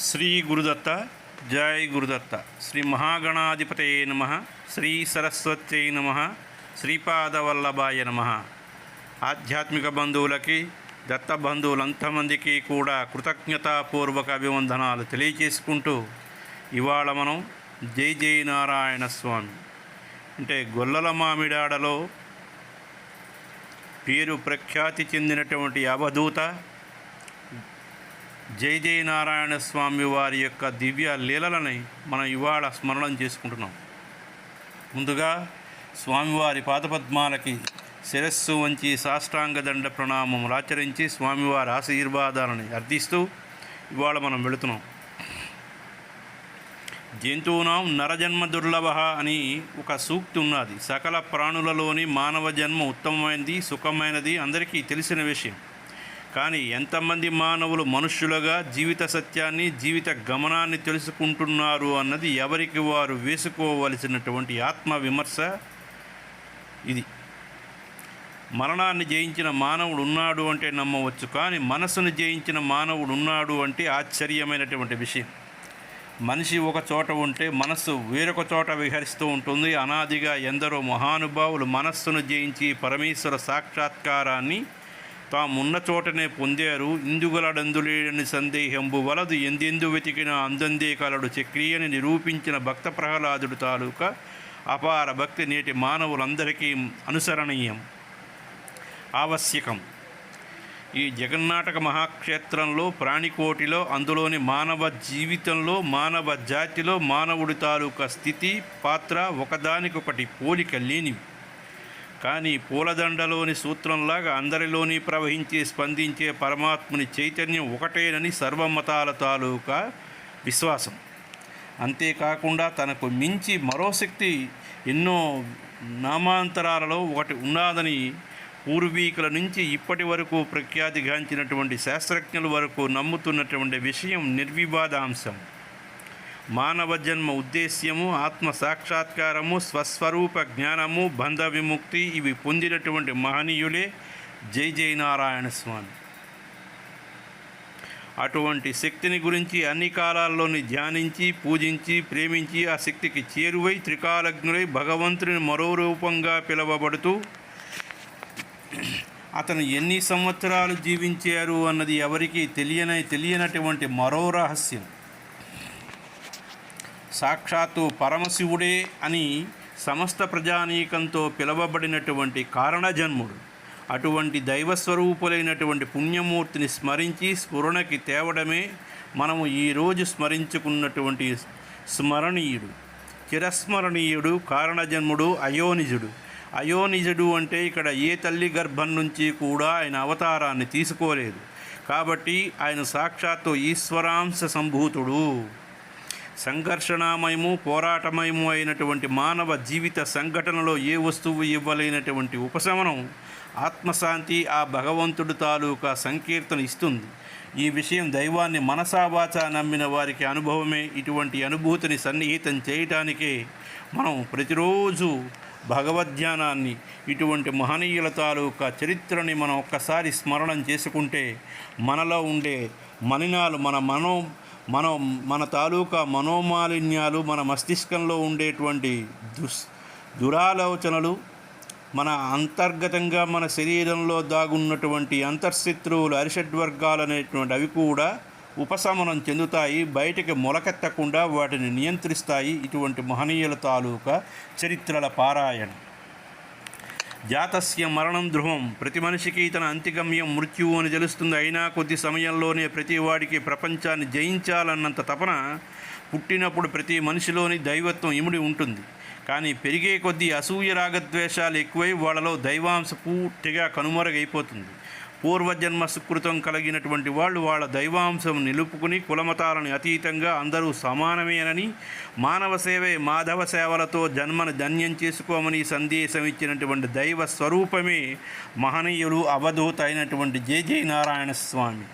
శ్రీ గురుదత్త జై గురుదత్త. శ్రీ మహాగణాధిపతయే నమ. శ్రీ సరస్వత్యై నమ. శ్రీపాదవల్లభాయ నమ. ఆధ్యాత్మిక బంధువులకి దత్త బంధువులంతమందికి కూడా కృతజ్ఞతాపూర్వక అభివందనాలు తెలియచేసుకుంటూ ఇవాళ మనం జై జై నారాయణ స్వామి. అంటే గొల్లల మామిడాడలో పేరు ప్రఖ్యాతి చెందినటువంటి అవధూత జై జై నారాయణ స్వామి వారి యొక్క దివ్య లీలలని మనం ఇవాళ స్మరణం చేసుకుంటున్నాం. ముందుగా స్వామివారి పాదపద్మాలకి శిరస్సు వంచి సాష్టాంగ దండ ప్రణామములు ఆచరించి స్వామివారి ఆశీర్వాదాలని అర్థిస్తూ ఇవాళ మనం వెళుతున్నాం. జంతువునాం నరజన్మ దుర్లభ అని ఒక సూక్తి ఉన్నది. సకల ప్రాణులలోని మానవ జన్మ ఉత్తమమైనది సుఖమైనది అందరికీ తెలిసిన విషయం. కానీ ఎంతమంది మానవులు మనుష్యులుగా జీవిత సత్యాన్ని జీవిత గమనాన్ని తెలుసుకుంటున్నారు అన్నది ఎవరికి వారు వేసుకోవలసినటువంటి ఆత్మ విమర్శ ఇది. మరణాన్ని జయించిన మానవుడు ఉన్నాడు అంటే నమ్మవచ్చు కానీ మనసును జయించిన మానవుడు ఉన్నాడు అంటే ఆశ్చర్యమైనటువంటి విషయం. మనిషి ఒక చోట ఉంటే మనస్సు వేరొక చోట విహరిస్తూ ఉంటుంది. అనాదిగా ఎందరో మహానుభావులు మనస్సును జయించి పరమేశ్వర సాక్షాత్కారాన్ని తామున్న చోటనే పొందారు. ఇందుగలడందులేడని సందేహంబు వలదు. ఎందెందు వెతికిన అందందే కలడు. చక్రియని నిరూపించిన భక్త ప్రహ్లాదుడు తాలూకా అపార భక్తి నేటి మానవులందరికీ అనుసరణీయం. ఆవశ్యకం. ఈ జగన్నాటక మహాక్షేత్రంలో ప్రాణికోటిలో అందులోని మానవ జీవితంలో మానవ జాతిలో మానవుడి తాలూకా స్థితి పాత్ర ఒకదానికొకటి పోలిక లేనివి. కానీ పూలదండలోని సూత్రంలాగా అందరిలోని ప్రవహించే స్పందించే పరమాత్ముని చైతన్యం ఒకటేనని సర్వమతాల తాలూకా విశ్వాసం. అంతేకాకుండా తనకు మించి మరో శక్తి ఎన్నో నామాంతరాలలో ఒకటి ఉన్నదని పూర్వీకుల నుంచి ఇప్పటి వరకు ప్రఖ్యాతిగాంచినటువంటి శాస్త్రజ్ఞుల వరకు నమ్ముతున్నటువంటి విషయం నిర్వివాదాంశం. మానవ జన్మ ఉద్దేశ్యము ఆత్మ సాక్షాత్కారము స్వస్వరూప జ్ఞానము బంధ విముక్తి ఇవి పొందినటువంటి మహనీయులే జై జై నారాయణ స్వామి. అటువంటి శక్తిని గురించి అన్ని కాలాల్లోని ధ్యానించి పూజించి ప్రేమించి ఆ శక్తికి చేరువై త్రికాలజ్ఞులై భగవంతుని మరో రూపంగా పిలువబడుతూ అతను ఎన్ని సంవత్సరాలు జీవించారు అన్నది ఎవరికీ తెలియని తెలియనటువంటి మరో రహస్యం. సాక్షాత్తు పరమశివుడే అని సమస్త ప్రజానీకంతో పిలవబడినటువంటి కారణజన్ముడు. అటువంటి దైవస్వరూపులైనటువంటి పుణ్యమూర్తిని స్మరించి స్ఫురణకి తేవడమే మనము ఈరోజు స్మరించుకున్నటువంటి స్మరణీయుడు. చిరస్మరణీయుడు కారణజన్ముడు అయోనిజుడు. అయోనిజుడు అంటే ఇక్కడ ఏ తల్లి గర్భం నుంచి కూడా ఆయన అవతారాన్ని తీసుకోలేదు. కాబట్టి ఆయన సాక్షాత్తు ఈశ్వరాంశ సంభూతుడు. సంఘర్షణమయము పోరాటమయము అయినటువంటి మానవ జీవిత సంఘటనలో ఏ వస్తువు ఇవ్వలేనటువంటి ఉపశమనం ఆత్మశాంతి ఆ భగవంతుడు తాలూకా సంకీర్తన ఇస్తుంది. ఈ విషయం దైవాన్ని మనసావాచ నమ్మిన వారికి అనుభవమే. ఇటువంటి అనుభూతిని సన్నిహితం చేయటానికే మనం ప్రతిరోజు భగవద్ధ్యానాన్ని ఇటువంటి మహనీయుల తాలూకా చరిత్రని మనం ఒక్కసారి స్మరణం చేసుకుంటే మనలో ఉండే మలినాలు మన మనో మనం మన తాలూకా మనోమాలిన్యాలు మన మస్తిష్కంలో ఉండేటువంటి దుస్ దురాలోచనలు మన అంతర్గతంగా మన శరీరంలో దాగున్నటువంటి అంతర్శత్రువులు అరిషడ్వర్గాలు అనేటువంటి అవి కూడా ఉపశమనం చెందుతాయి బయటికి మొలకెత్తకుండా వాటిని నియంత్రిస్తాయి ఇటువంటి మహనీయుల తాలూకా చరిత్రల పారాయణ. జాతస్య మరణం ధ్రువం. ప్రతి మనిషికి తన అంతిగమ్యం మృత్యువు అని తెలుస్తుంది. అయినా కొద్ది సమయంలోనే ప్రతి వాడికి ప్రపంచాన్ని జయించాలన్నంత తపన పుట్టినప్పుడు ప్రతి మనిషిలోని దైవత్వం ఇముడి ఉంటుంది. కానీ పెరిగే కొద్దీ అసూయ రాగద్వేషాలు ఎక్కువై వాళ్ళలో దైవాంశ పూర్తిగా కనుమరుగైపోతుంది. పూర్వజన్మ సుకృతం కలిగినటువంటి వాళ్ళు వాళ్ళ దైవాంశం నిలుపుకుని కులమతాలను అతీతంగా అందరూ సమానమేనని మానవ సేవే మాధవ సేవలతో జన్మను ధన్యం చేసుకోమని సందేశం ఇచ్చినటువంటి దైవ స్వరూపమే మహనీయులు అవధూత అయినటువంటి జే జయ నారాయణ స్వామి.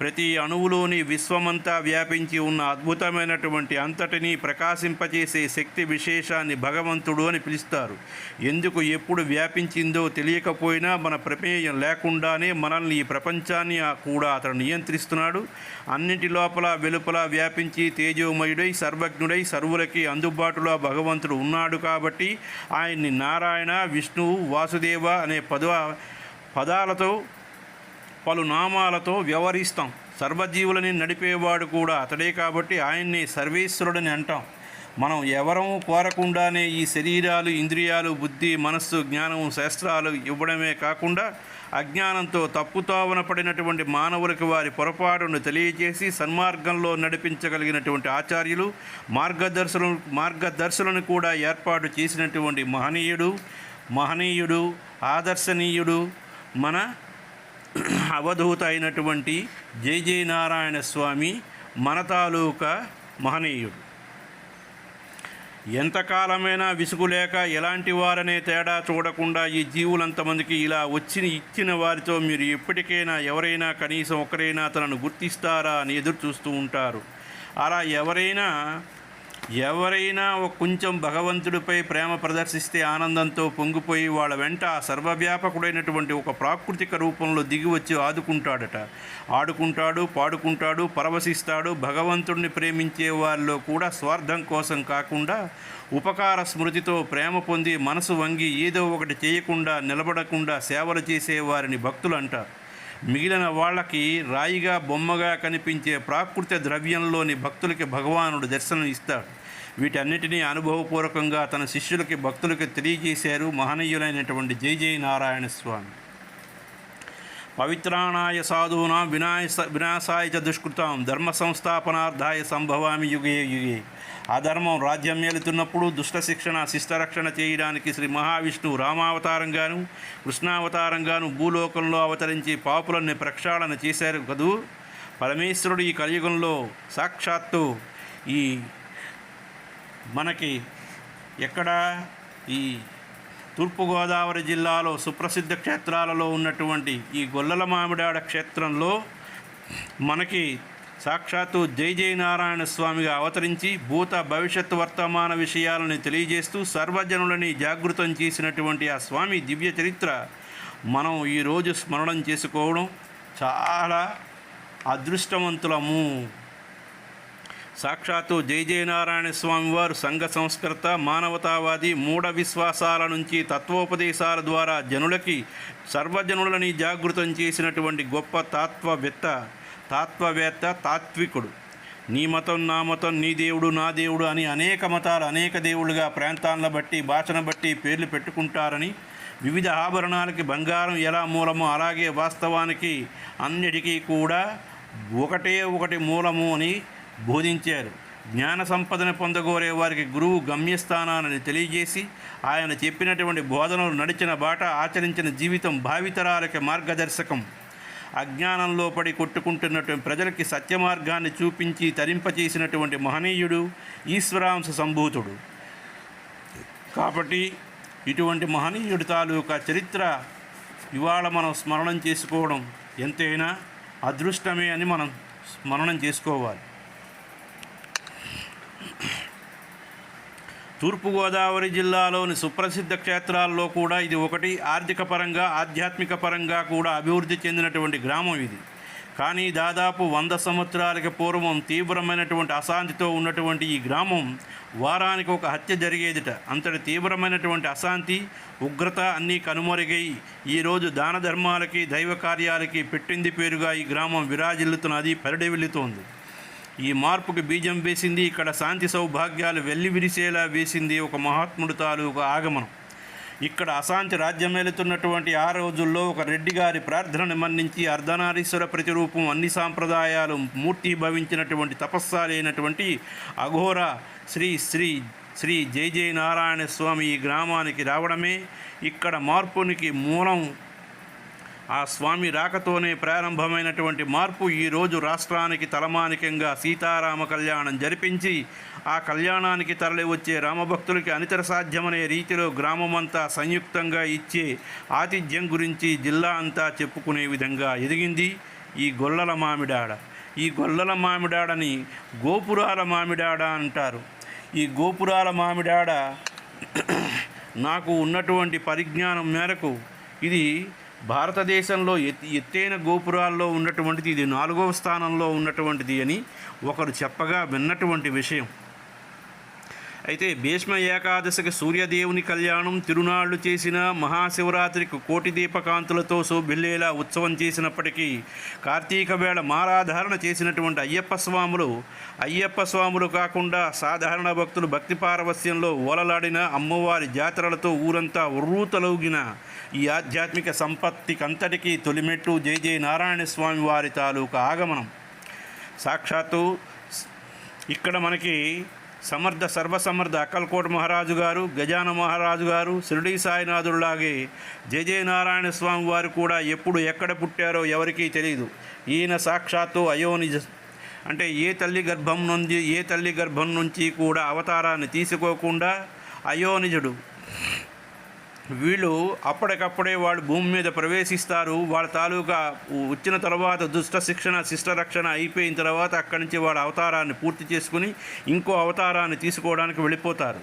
ప్రతి అణువులోని విశ్వమంతా వ్యాపించి ఉన్న అద్భుతమైనటువంటి అంతటినీ ప్రకాశింపచేసే శక్తి విశేషాన్ని భగవంతుడు అని పిలుస్తారు. ఎందుకు ఎప్పుడు వ్యాపించిందో తెలియకపోయినా మన ప్రమేయం లేకుండానే మనల్ని ఈ ప్రపంచాన్ని కూడా అతను నియంత్రిస్తున్నాడు. అన్నింటి లోపల వెలుపల వ్యాపించి తేజోమయుడై సర్వజ్ఞుడై సర్వులకి అందుబాటులో భగవంతుడు ఉన్నాడు కాబట్టి ఆయన్ని నారాయణ విష్ణువు వాసుదేవ అనే పదవ పదాలతో పలు నామాలతో వ్యవహరిస్తాం. సర్వజీవులని నడిపేవాడు కూడా అతడే కాబట్టి ఆయన్ని సర్వేశ్వరుడని అంటాం. మనం ఎవరము కోరకుండానే ఈ శరీరాలు ఇంద్రియాలు బుద్ధి మనస్సు జ్ఞానం శాస్త్రాలు ఇవ్వడమే కాకుండా అజ్ఞానంతో తప్పుతావన పడినటువంటి మానవులకు వారి పొరపాటును తెలియజేసి సన్మార్గంలో నడిపించగలిగినటువంటి ఆచార్యులు మార్గదర్శులు మార్గదర్శులను కూడా ఏర్పాటు చేసినటువంటి మహనీయుడు మహనీయుడు ఆదర్శనీయుడు మన అవధూత అయినటువంటి జై జై నారాయణ స్వామి మన తాలూకా మహనీయుడు. ఎంతకాలమైనా విసుగులేక ఎలాంటి వారనే తేడా చూడకుండా ఈ జీవులంతమందికి ఇలా వచ్చి ఇచ్చిన వారితో మీరు ఎప్పటికైనా ఎవరైనా కనీసం ఒకరైనా తనను గుర్తిస్తారా అని ఎదురు చూస్తూ ఉంటారు. అలా ఎవరైనా ఎవరైనా ఒక కొంచెం భగవంతుడిపై ప్రేమ ప్రదర్శిస్తే ఆనందంతో పొంగిపోయి వాళ్ళ వెంట ఆ సర్వవ్యాపకుడైనటువంటి ఒక ప్రాకృతిక రూపంలో దిగి వచ్చి ఆదుకుంటాడట. ఆడుకుంటాడు పాడుకుంటాడు పరవశిస్తాడు. భగవంతుడిని ప్రేమించే వారిలో కూడా స్వార్థం కోసం కాకుండా ఉపకార స్మృతితో ప్రేమ పొంది మనసు వంగి ఏదో ఒకటి చేయకుండా నిలబడకుండా సేవలు చేసే వారిని భక్తులు అంటారు మిగిలిన వాళ్ళకి రాయిగా బొమ్మగా కనిపించే ప్రాకృత ద్రవ్యంలోని భక్తులకి భగవానుడు దర్శనం ఇస్తాడు. వీటన్నిటినీ అనుభవపూర్వకంగా తన శిష్యులకి భక్తులకి తెలియజేశారు మహనీయులైనటువంటి జై జై నారాయణ స్వామి. పవిత్రాణాయ సాధూనాం వినాయ వినాశాయ చ దుష్కృతం ధర్మ సంస్థాపనార్థాయ సంభవామి యుగే యుగే. అధర్మం రాజ్యం ఏలుతున్నప్పుడు దుష్ట శిక్షణ శిష్టరక్షణ చేయడానికి శ్రీ మహావిష్ణువు రామావతారంగాను కృష్ణావతారంగాను భూలోకంలో అవతరించి పాపులని ప్రక్షాళన చేశారు కదూ? పరమేశ్వరుడు ఈ కలియుగంలో సాక్షాత్తు ఈ మనకి ఎక్కడ? ఈ తూర్పుగోదావరి జిల్లాలో సుప్రసిద్ధ క్షేత్రాలలో ఉన్నటువంటి ఈ గొల్లల మామిడాడ క్షేత్రంలో మనకి సాక్షాత్తు జై జై నారాయణ స్వామిగా అవతరించి భూత భవిష్యత్తు వర్తమాన విషయాలను తెలియజేస్తూ సర్వజనులని జాగృతం చేసినటువంటి ఆ స్వామి దివ్య చరిత్ర మనం ఈరోజు స్మరణం చేసుకోవడం చాలా అదృష్టవంతులము. సాక్షాత్తు జై జయనారాయణ స్వామి వారు సంఘ సంస్కృత మానవతావాది మూఢ విశ్వాసాల నుంచి తత్వోపదేశాల ద్వారా జనులకి సర్వజనులని జాగృతం చేసినటువంటి గొప్ప తాత్వవేత్త తాత్వవేత్త తాత్వికుడు. నీ మతం నా మతం నీ దేవుడు నా దేవుడు అని అనేక మతాలు అనేక దేవుళ్ళుగా ప్రాంతాలను బట్టి భాషను బట్టి పేర్లు పెట్టుకుంటారని వివిధ ఆభరణాలకి బంగారం ఎలా మూలమో అలాగే వాస్తవానికి అన్నిటికీ కూడా ఒకటే ఒకటి మూలము అని బోధించారు. జ్ఞాన సంపదను పొందగోరే వారికి గురువు గమ్యస్థానాన్ని తెలియజేసి ఆయన చెప్పినటువంటి బోధనలు నడిచిన బాట ఆచరించిన జీవితం భావితరాలకి మార్గదర్శకం. అజ్ఞానంలో పడి కొట్టుకుంటున్నటువంటి ప్రజలకి సత్యమార్గాన్ని చూపించి తరింపచేసినటువంటి మహనీయుడు ఈశ్వరాంశ సంభూతుడు. కాబట్టి ఇటువంటి మహనీయుడి తాలూకా చరిత్ర ఇవాళ మనం స్మరణం చేసుకోవడం ఎంతైనా అదృష్టమే అని మనం స్మరణం చేసుకోవాలి. తూర్పుగోదావరి జిల్లాలోని సుప్రసిద్ధ క్షేత్రాల్లో కూడా ఇది ఒకటి. ఆర్థిక పరంగా ఆధ్యాత్మిక పరంగా కూడా అభివృద్ధి చెందినటువంటి గ్రామం ఇది. కానీ దాదాపు వంద సంవత్సరాలకి పూర్వం తీవ్రమైనటువంటి అశాంతితో ఉన్నటువంటి ఈ గ్రామం వారానికి ఒక హత్య జరిగేదిట. అంతటి తీవ్రమైనటువంటి అశాంతి ఉగ్రత అన్నీ కనుమరుగై ఈరోజు దాన ధర్మాలకి దైవ కార్యాలకి పెట్టింది పేరుగా ఈ గ్రామం విరాజిల్లుతున్నది పరిడవిల్లుతోంది. ఈ మార్పుకి బీజం వేసింది. ఇక్కడ శాంతి సౌభాగ్యాలు వెల్లి విరిసేలా వేసింది ఒక మహాత్ముడు తాలూకు ఆగమనం. ఇక్కడ అశాంతి రాజ్యమేలుతున్నటువంటి ఆ రోజుల్లో ఒక రెడ్డి గారి ప్రార్థనను మన్నించి అర్ధనారీశ్వర ప్రతిరూపం అన్ని సాంప్రదాయాలు మూర్తి భవించినటువంటి తపస్సాలైనటువంటి అఘోర శ్రీ శ్రీ శ్రీ జై జయ నారాయణ స్వామి ఈ గ్రామానికి రావడమే. ఇక్కడ మార్పునికి మూలం ఆ స్వామి రాకతోనే ప్రారంభమైనటువంటి మార్పు ఈరోజు రాష్ట్రానికి తలమానికంగా సీతారామ కళ్యాణం జరిపించి ఆ కళ్యాణానికి తరలి వచ్చే రామభక్తులకి అనితర సాధ్యమనే రీతిలో గ్రామమంతా సంయుక్తంగా ఇచ్చే ఆతిథ్యం గురించి జిల్లా అంతా చెప్పుకునే విధంగా ఎదిగింది ఈ గొల్లల మామిడాడ. ఈ గొల్లల మామిడాడని గోపురాల మామిడాడ అంటారు. ఈ గోపురాల మామిడాడ నాకు ఉన్నటువంటి పరిజ్ఞానం మేరకు ఇది భారతదేశంలో ఎత్ ఎత్తైన గోపురాల్లో ఉన్నటువంటిది ఇది నాలుగవ స్థానంలో ఉన్నటువంటిది అని ఒకరు చెప్పగా విన్నటువంటి విషయం. అయితే భీష్మ ఏకాదశికి సూర్యదేవుని కళ్యాణం తిరునాళ్ళు చేసిన మహాశివరాత్రికి కోటి దీపకాంతులతో శోభిల్లేలా ఉత్సవం చేసినప్పటికీ కార్తీక వేళ మారాధారణ చేసినటువంటి అయ్యప్ప స్వాములు అయ్యప్ప స్వాములు కాకుండా సాధారణ భక్తులు భక్తి పారవస్యంలో ఓలలాడిన అమ్మవారి జాతరలతో ఊరంతా ఉర్రూతలౌగిన ఈ ఆధ్యాత్మిక సంపత్తికంతటికీ తొలిమెట్టు జై జై నారాయణ స్వామి వారి తాలూకా ఆగమనం. సాక్షాత్తు ఇక్కడ మనకి సమర్థ సర్వసమర్థ అక్కల్కోట మహారాజు గారు గజాన మహారాజు గారు షిరిడీ సాయినాథుడిలాగే జయ జయ నారాయణ స్వామి వారు కూడా ఎప్పుడు ఎక్కడ పుట్టారో ఎవరికీ తెలియదు ఈయన సాక్షాత్తు అయోనిజ అంటే ఏ తల్లి గర్భం నుంచి ఏ తల్లి గర్భం నుంచి కూడా అవతారాన్ని తీసుకోకుండా అయోనిజుడు. వీళ్ళు అప్పటికప్పుడే వాళ్ళు భూమి మీద ప్రవేశిస్తారు. వాళ్ళ తాలూకా వచ్చిన తర్వాత దుష్ట శిక్షణ శిష్ట రక్షణ అయిపోయిన తర్వాత అక్కడి నుంచి వాళ్ళ అవతారాన్ని పూర్తి చేసుకుని ఇంకో అవతారాన్ని తీసుకోవడానికి వెళ్ళిపోతారు.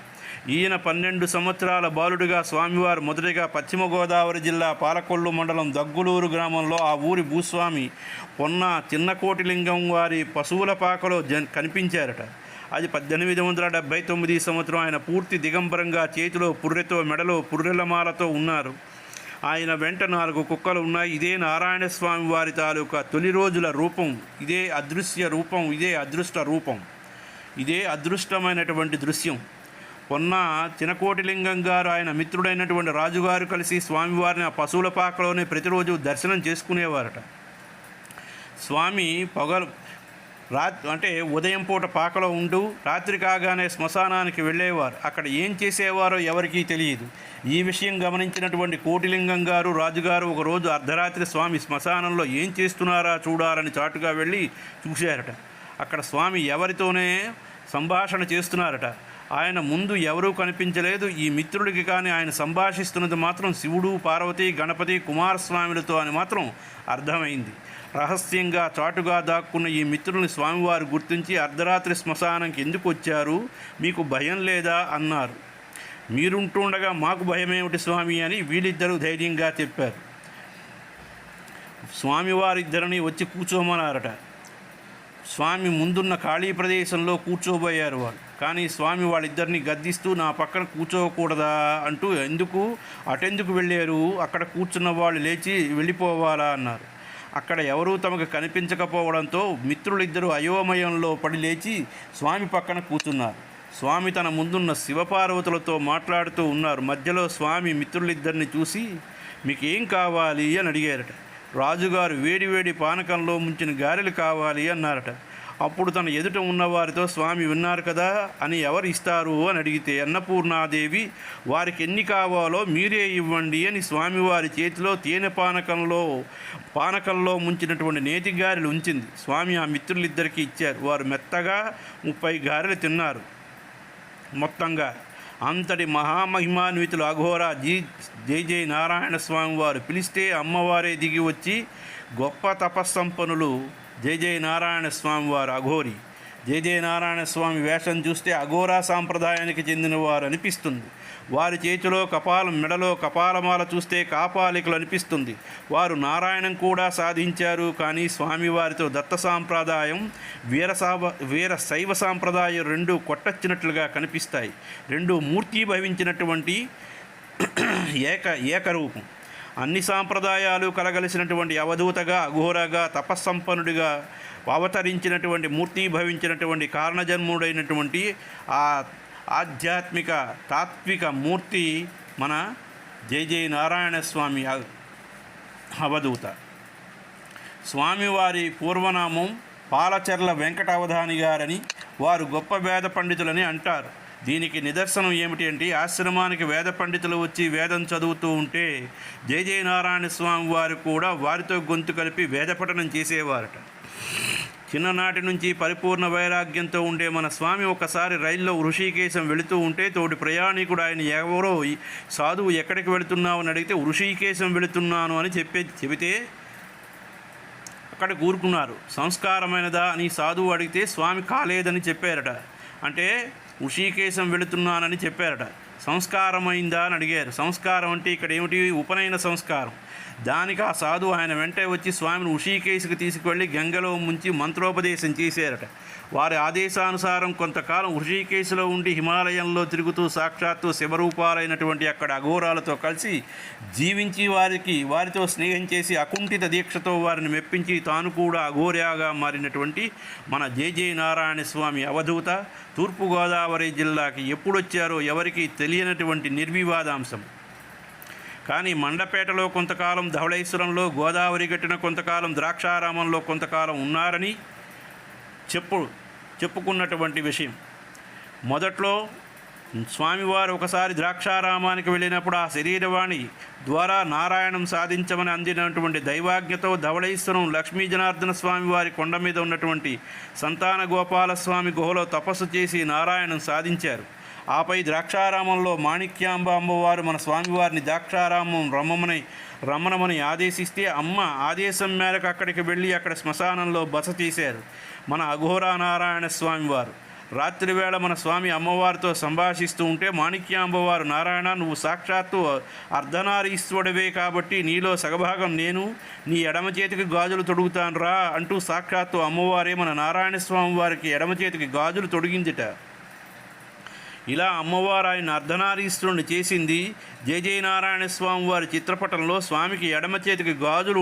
ఈయన పన్నెండు సంవత్సరాల బాలుడిగా స్వామివారు మొదటిగా పశ్చిమ గోదావరి జిల్లా పాలకొల్లు మండలం దగ్గులూరు గ్రామంలో ఆ ఊరి భూస్వామి పొన్న చిన్నకోటిలింగం వారి పశువుల పాకలో జన్ కనిపించారట. అది పద్దెనిమిది వందల డెబ్బై తొమ్మిది సంవత్సరం ఆయన పూర్తి దిగంబరంగా చేతిలో పుర్రెతో మెడలో పుర్రెలమాలతో ఉన్నారు. ఆయన వెంట నాలుగు కుక్కలు ఉన్నాయి. ఇదే నారాయణ స్వామి వారి తాలూకా తొలి రోజుల రూపం. ఇదే అదృశ్య రూపం. ఇదే అదృష్ట రూపం. ఇదే అదృష్టమైనటువంటి దృశ్యం. పొన్న చినకోటిలింగం గారు ఆయన మిత్రుడైనటువంటి రాజుగారు కలిసి స్వామివారిని ఆ పశువుల పాకలోనే ప్రతిరోజు దర్శనం చేసుకునేవారట. స్వామి పొగలు రా అంటే ఉదయం పూట పాకలో ఉంటూ రాత్రి కాగానే శ్మశానానికి వెళ్ళేవారు. అక్కడ ఏం చేసేవారో ఎవరికీ తెలియదు. ఈ విషయం గమనించినటువంటి కోటిలింగం గారు రాజుగారు ఒకరోజు అర్ధరాత్రి స్వామి శ్మశానంలో ఏం చేస్తున్నారా చూడాలని చాటుగా వెళ్ళి చూశారట. అక్కడ స్వామి ఎవరితోనే సంభాషణ చేస్తున్నారట. ఆయన ముందు ఎవరూ కనిపించలేదు. ఈ మిత్రుడికి కానీ ఆయన సంభాషిస్తున్నది మాత్రం శివుడు పార్వతి గణపతి కుమారస్వాములతో అని మాత్రం అర్థమైంది. రహస్యంగా చాటుగా దాక్కున్న ఈ మిత్రుల్ని స్వామివారు గుర్తించి అర్ధరాత్రి శ్మశానంకి ఎందుకు వచ్చారు? మీకు భయం లేదా? అన్నారు. మీరుంటుండగా మాకు భయమేమిటి స్వామి అని వీళ్ళిద్దరూ ధైర్యంగా చెప్పారు. స్వామివారిద్దరిని వచ్చి కూర్చోమన్నారట. స్వామి ముందున్న ఖాళీ ప్రదేశంలో కూర్చోబోయారు వాళ్ళు. కానీ స్వామి వాళ్ళిద్దరిని గద్దిస్తూ నా పక్కన కూర్చోకూడదా? అంటూ ఎందుకు? అటెందుకు వెళ్ళారు? అక్కడ కూర్చున్న వాళ్ళు లేచి వెళ్ళిపోవాలా? అన్నారు. అక్కడ ఎవరూ తమకు కనిపించకపోవడంతో మిత్రులిద్దరూ అయోమయంలో పడి లేచి స్వామి పక్కన కూర్చున్నారు. స్వామి తన ముందున్న శివపార్వతులతో మాట్లాడుతూ ఉన్నారు. మధ్యలో స్వామి మిత్రులిద్దరిని చూసి మీకేం కావాలి? అని అడిగారట. రాజుగారు వేడివేడి పానకంలో ముంచిన గారెలు కావాలి అన్నారట. అప్పుడు తన ఎదుట ఉన్నవారితో స్వామి విన్నారు కదా? అని ఎవరు ఇస్తారు? అని అడిగితే అన్నపూర్ణాదేవి వారికి ఎన్ని కావాలో మీరే ఇవ్వండి అని స్వామివారి చేతిలో తేనె పానకంలో పానకంలో ముంచినటువంటి నేతి గారెలు ఉంచింది. స్వామి ఆ మిత్రులిద్దరికీ ఇచ్చారు. వారు మెత్తగా ముప్పై గారెలు తిన్నారు. మొత్తంగా అంతటి మహామహిమాన్వితులు అఘోరా జీ జై జై నారాయణ స్వామి వారు పిలిస్తే అమ్మవారే దిగి వచ్చి గొప్ప తపస్సంపన్నులు జయ జై నారాయణ స్వామి వారు అఘోరి. జై జయ నారాయణ స్వామి వేషం చూస్తే అఘోరా సాంప్రదాయానికి చెందిన వారు అనిపిస్తుంది. వారి చేతిలో కపాలం మెడలో కపాలమాల చూస్తే కాపాలికలు అనిపిస్తుంది. వారు నారాయణం కూడా సాధించారు. కానీ స్వామివారితో దత్త సాంప్రదాయం వీర వీర శైవ సాంప్రదాయం రెండు కొట్టచ్చినట్లుగా కనిపిస్తాయి. రెండు మూర్తి భవించినటువంటి ఏక ఏకరూపం. అన్ని సాంప్రదాయాలు కలగలిసినటువంటి అవధూతగా అఘోరగా తపస్సంపన్నుడిగా అవతరించినటువంటి మూర్తి భవించినటువంటి కారణజన్ముడైనటువంటి ఆ ఆధ్యాత్మిక తాత్విక మూర్తి మన జై జై నారాయణ స్వామి అవధూత. స్వామివారి పూర్వనామం పాలచెర్ల వెంకట అవధాని గారని వారు గొప్ప వేద పండితులని అంటారు. దీనికి నిదర్శనం ఏమిటి అంటే ఆశ్రమానికి వేద పండితులు వచ్చి వేదం చదువుతూ ఉంటే జయ జయ నారాయణ స్వామి వారు కూడా వారితో గొంతు కలిపి వేద పఠనం చేసేవారట. చిన్ననాటి నుంచి పరిపూర్ణ వైరాగ్యంతో ఉండే మన స్వామి ఒకసారి రైల్లో ఋషికేశం వెళుతూ ఉంటే తోటి ప్రయాణికుడు ఆయన ఎవరో ఈ సాధువు ఎక్కడికి వెళుతున్నావు అని అడిగితే ఋషికేశం వెళుతున్నాను అని చెప్పే చెబితే అక్కడ కూరుకున్నారు. సంస్కారమైనదా అని సాధువు అడిగితే స్వామి కాలేదని చెప్పారట. అంటే ఉషీకేశం వెళుతున్నానని చెప్పారట. సంస్కారమైందా అని అడిగారు. సంస్కారం అంటే ఇక్కడ ఏమిటి? ఉపనయన సంస్కారం. దానికి ఆ సాధువు ఆయన వెంటే వచ్చి స్వామిని ఉషీకేశకు తీసుకువెళ్ళి గంగలో ముంచి మంత్రోపదేశం చేశారట. వారి ఆదేశానుసారం కొంతకాలం ఋషికేశులో ఉండి హిమాలయంలో తిరుగుతూ సాక్షాత్తు శివరూపాలైనటువంటి అక్కడ అఘోరాలతో కలిసి జీవించి వారికి వారితో స్నేహం చేసి అకుంఠిత దీక్షతో వారిని మెప్పించి తాను కూడా అఘోర్యాగా మారినటువంటి మన జేజే నారాయణ స్వామి అవధూత తూర్పుగోదావరి జిల్లాకి ఎప్పుడొచ్చారో ఎవరికి తెలియనటువంటి నిర్వివాదాంశం. కానీ మండపేటలో కొంతకాలం ధవళేశ్వరంలో గోదావరి గట్టిన కొంతకాలం ద్రాక్షారామంలో కొంతకాలం ఉన్నారని చెప్పు చెప్పుకున్నటువంటి విషయం. మొదట్లో స్వామివారు ఒకసారి ద్రాక్షారామానికి వెళ్ళినప్పుడు ఆ శరీరవాణి ద్వారా నారాయణం సాధించమని అందినటువంటి దైవాజ్ఞతో ధవళేశ్వరం లక్ష్మీ జనార్దన స్వామి వారి కొండ మీద ఉన్నటువంటి సంతాన గోపాలస్వామి గుహలో తపస్సు చేసి నారాయణం సాధించారు. ఆపై ద్రాక్షారామంలో మాణిక్యాంబ అమ్మవారు మన స్వామివారిని ద్రాక్షారామం రమ్మమని రమ్మనమని ఆదేశిస్తే అమ్మ ఆదేశం మేరకు అక్కడికి వెళ్ళి అక్కడ శ్మశానంలో బస చేశారు. మన అఘోరా నారాయణ స్వామివారు. రాత్రివేళ మన స్వామి అమ్మవారితో సంభాషిస్తూ ఉంటే మాణిక్యాంబవారు నారాయణ నువ్వు సాక్షాత్తు అర్ధనారీశ్వరుడివే కాబట్టి నీలో సగభాగం నేను నీ ఎడమ చేతికి గాజులు తొడుగుతాను రా అంటూ సాక్షాత్తు అమ్మవారే మన నారాయణ స్వామి వారికి ఎడమ చేతికి గాజులు తొడిగిందిట. ఇలా అమ్మవారు ఆయన అర్ధనారీశ్వరుని చేసింది జయ జయ నారాయణ స్వామి వారి చిత్రపటంలో స్వామికి ఎడమ చేతికి గాజులు